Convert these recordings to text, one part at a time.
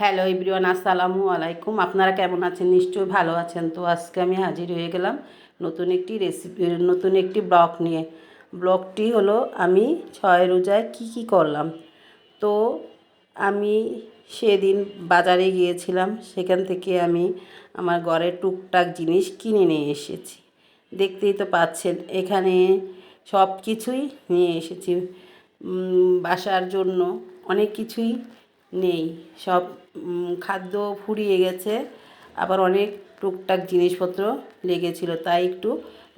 Hello ইব্রিয়ান আসসালামু আলাইকুম। আপনারা কেমন আছেন? নিশ্চয়ই ভালো আছেন। তো আজকে আমি হাজির হয়ে গেলাম নতুন একটি রেসিপি নতুন একটি ব্লগ নিয়ে। ব্লগটি হলো, আমি ছয় রোজায় কি কি করলাম? তো আমি সেদিন বাজারে গিয়েছিলাম, সেখান থেকে আমি আমার ঘরে টুকটাক জিনিস কিনে নিয়ে এসেছি। দেখতেই তো পাচ্ছেন, এখানে সব কিছুই নিয়ে এসেছি। বাসার জন্য অনেক কিছুই নেই। সব খাদ্য ফুরিয়ে গেছে। আবার অনেক টুকটাক জিনিসপত্র লেগেছিল, তাই একটু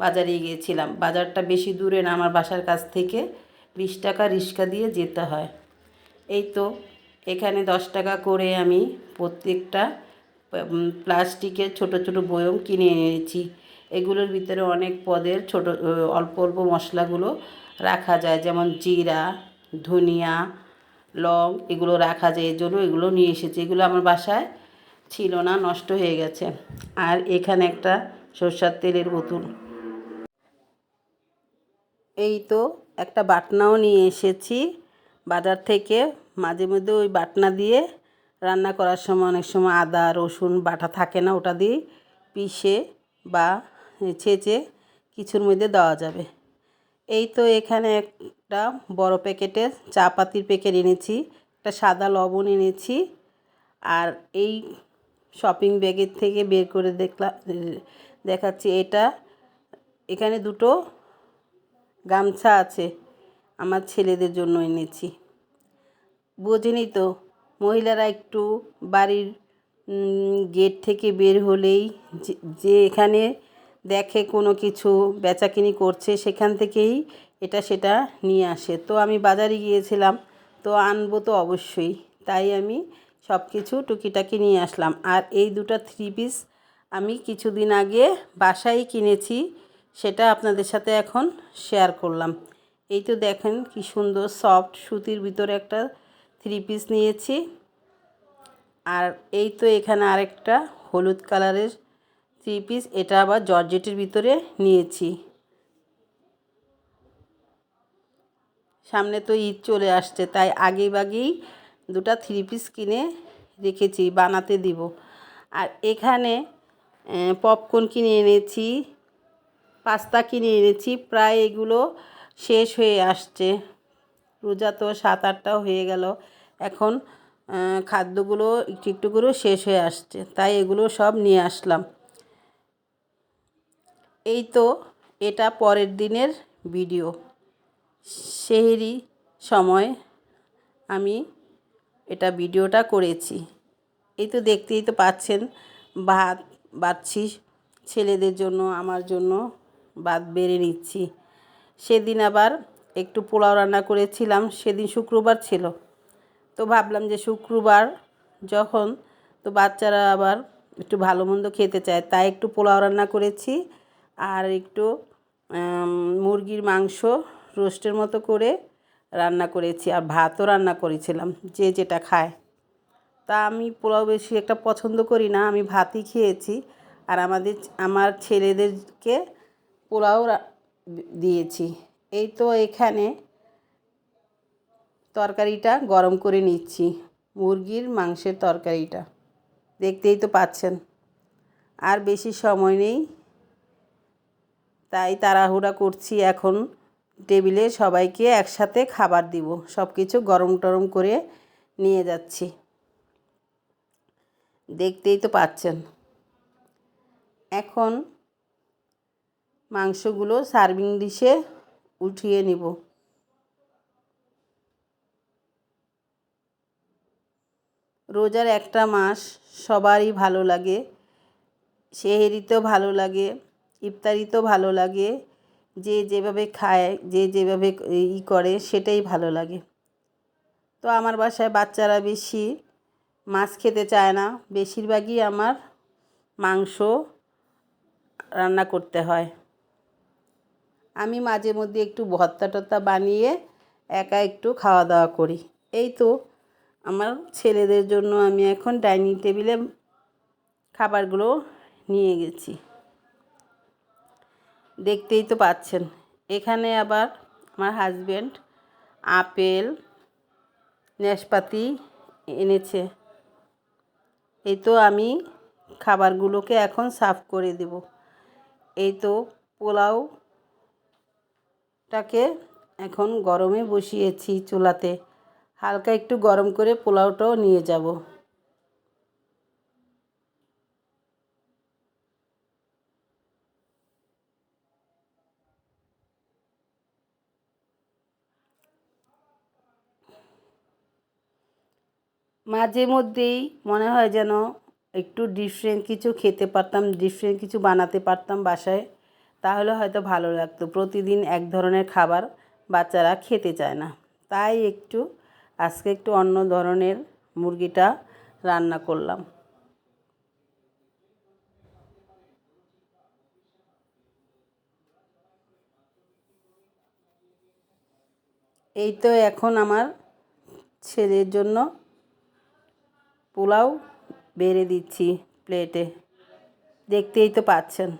বাজারে গিয়েছিলাম। বাজারটা বেশি দূরে না, আমার বাসার কাছ থেকে বিশ টাকা রিক্সা দিয়ে যেতে হয়। এই তো, এখানে দশ টাকা করে আমি প্রত্যেকটা প্লাস্টিকের ছোট ছোট বয়ম কিনে এনেছি। এগুলোর ভিতরে অনেক পদের ছোট, অল্প অল্প মশলাগুলো রাখা যায়, যেমন জিরা, ধনিয়া লং, এগুলো রাখা যায় এর জন্য এগুলো নিয়ে এসেছি। এগুলো আমার বাসায় ছিল না, নষ্ট হয়ে গেছে। আর এখানে একটা সরষার তেলের বোতল। এই তো একটা বাটনাও নিয়ে এসেছি। বাজার থেকে মাঝে মধ্যে ওই বাটনা দিয়ে রান্না করার সময় অনেক সময় আদা, রসুন, বাটা থাকে না, ওটা দিয়ে পিষে বা ছেঁচে কিছুর মধ্যে দেওয়া যাবে। এই তো এখানে একটা বড় প্যাকেটের চা পাতির প্যাকেট এনেছি, একটা সাদা লবণ এনেছি আর এই শপিং ব্যাগের থেকে বের করে দেখলাম দেখাচ্ছি এটা। এখানে দুটো গামছা আছে আমার ছেলেদের জন্য এনেছি। বোঝেনি তো, মহিলারা একটু বাড়ির গেট থেকে বের হলেই যে এখানে দেখে কোনো কিছু বেচাকিনি করছে, সেখান থেকেই এটা সেটা নিয়ে আসে। তো আমি বাজারে গিয়েছিলাম, তো আনব তো অবশ্যই। তাই আমি সব কিছু টুকিটাকি নিয়ে আসলাম। আর এই দুটো থ্রি পিস আমি কিছুদিন আগে বাসায় কিনেছি, সেটা আপনাদের সাথে এখন শেয়ার করলাম। এই তো দেখেন কি সুন্দর সফট সুতির ভিতরে একটা থ্রি পিস নিয়েছি। আর এই তো এখানে আরেকটা হলুদ কালারের থ্রি পিস এটা আবার জর্জেটের ভিতরে নিয়েছি। সামনে তো ঈদ চলে আসছে, তাই আগে বাগেই দুটো থ্রি পিস কিনে রেখেছি, বানাতে দিব। আর এখানে পপকর্ন কিনে এনেছি পাস্তা কিনে এনেছি, প্রায় এগুলো শেষ হয়ে আসছে। রোজা তো সাত আটটা হয়ে গেল, এখন খাদ্যগুলো একটু একটু শেষ হয়ে আসছে, তাই এগুলো সব নিয়ে আসলাম। এই তো এটা পরের দিনের ভিডিও। সেহেরি সময় আমি এটা ভিডিওটা করেছি। এই তো দেখতেই তো পাচ্ছেন, ভাত বাড়ছি ছেলেদের জন্য, আমার জন্য ভাত বেড়ে নিচ্ছি। সেদিন আবার একটু পোলাও রান্না করেছিলাম, সেদিন শুক্রবার ছিল। তো ভাবলাম যে শুক্রবার যখন তো বাচ্চারা আবার একটু ভালো মন্দ খেতে চায়, তাই একটু পোলাও রান্না করেছি। আর একটু মুরগির মাংস রোস্টের মতো করে রান্না করেছি আর ভাতও রান্না করেছিলাম, যে যেটা খায়। তা আমি পোলাও বেশি একটা পছন্দ করি না, আমি ভাতই খেয়েছি। আর আমাদের, আমার ছেলেদেরকে পোলাও দিয়েছি। এই তো এখানে তরকারিটা গরম করে নিচ্ছি, মুরগির মাংসের তরকারিটা। দেখতেই তো পাচ্ছেন। আর বেশি সময় নেই। তাই তাড়াহুড়া করছি এখন। টেবিলে সবাইকে একসাথে খাবার দিব। সব কিছু গরম টরম করে নিয়ে যাচ্ছি। দেখতেই তো পাচ্ছেন। এখন মাংসগুলো সার্ভিং ডিশে উঠিয়ে নিব। রোজার একটা মাস সবারই ভালো লাগে, সেহেরিতেও ভালো লাগে। ইফতারিতেও ভালো লাগে। যে যেভাবে খায়, যে যেভাবে ই করে, সেটাই ভালো লাগে। তো আমার বাসায় বাচ্চারা বেশি মাছ খেতে চায় না। বেশিরভাগই আমার মাংস রান্না করতে হয়। আমি মাঝে মধ্যে একটু ভর্তা টর্তা বানিয়ে একা একটু খাওয়া দাওয়া করি। এই তো আমার ছেলেদের জন্য আমি এখন ডাইনিং টেবিলে খাবারগুলো নিয়ে গেছি। দেখতেই তো পাচ্ছেন। এখানে আবার আমার হাজব্যান্ড আপেল নাশপাতি এনেছে। এই তো আমি খাবারগুলোকে এখন সার্ভ করে দেব। এই তো পোলাওটাকে এখন গরমে বসিয়েছি চুলাতে। হালকা একটু গরম করে পোলাওটাও নিয়ে যাব। মাঝে মধ্যেই মনে হয় যেন একটু ডিফারেন্ট কিছু খেতে পারতাম ডিফারেন্ট কিছু বানাতে পারতাম বাসায়, তাহলে হয়তো ভালো লাগতো। প্রতিদিন এক ধরনের খাবার বাচ্চারা খেতে চায় না। তাই একটু, আজকে একটু অন্য ধরনের মুরগিটা রান্না করলাম। এই তো এখন আমার ছেলের জন্য পোলাও বেড়ে দিচ্ছি প্লেটে। দেখতেই তো পাচ্ছেন।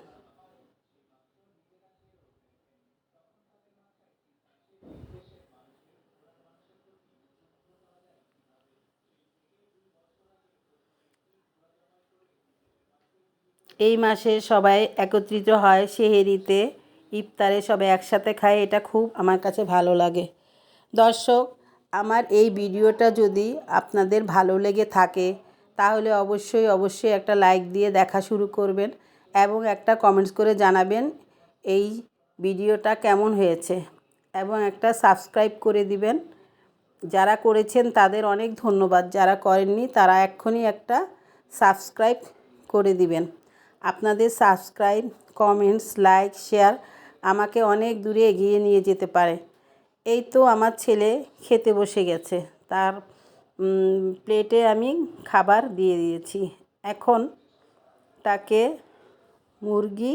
এই মাসে সবাই একত্রিত হয় সেহেরিতে। ইফতারে সবাই একসাথে খায়, এটা খুব আমার কাছে ভালো লাগে। দর্শক আমার এই ভিডিওটা যদি আপনাদের ভালো লেগে থাকে, তাহলে অবশ্যই অবশ্যই একটা লাইক দিয়ে দেখা শুরু করবেন এবং একটা কমেন্টস করে জানাবেন এই ভিডিওটা কেমন হয়েছে এবং একটা সাবস্ক্রাইব করে দিবেন। যারা করেছেন তাদের অনেক ধন্যবাদ, যারা করেননি তারা এক্ষুনি একটা সাবস্ক্রাইব করে দিবেন। আপনাদের সাবস্ক্রাইব, কমেন্টস, লাইক, শেয়ার আমাকে অনেক দূরে এগিয়ে নিয়ে যেতে পারে। এই তো আমার ছেলে খেতে বসে গেছে। তার প্লেটে আমি খাবার দিয়ে দিয়েছি। এখন তাকে মুরগি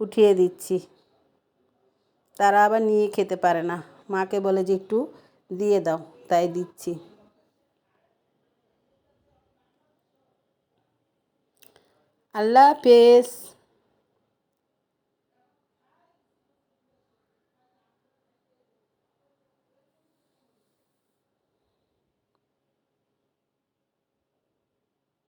উঠিয়ে দিচ্ছি। তারা আবার নিয়ে খেতে পারে না। মাকে বলে যে একটু দিয়ে দাও, তাই দিচ্ছি। আল্লাহ হাফেজ।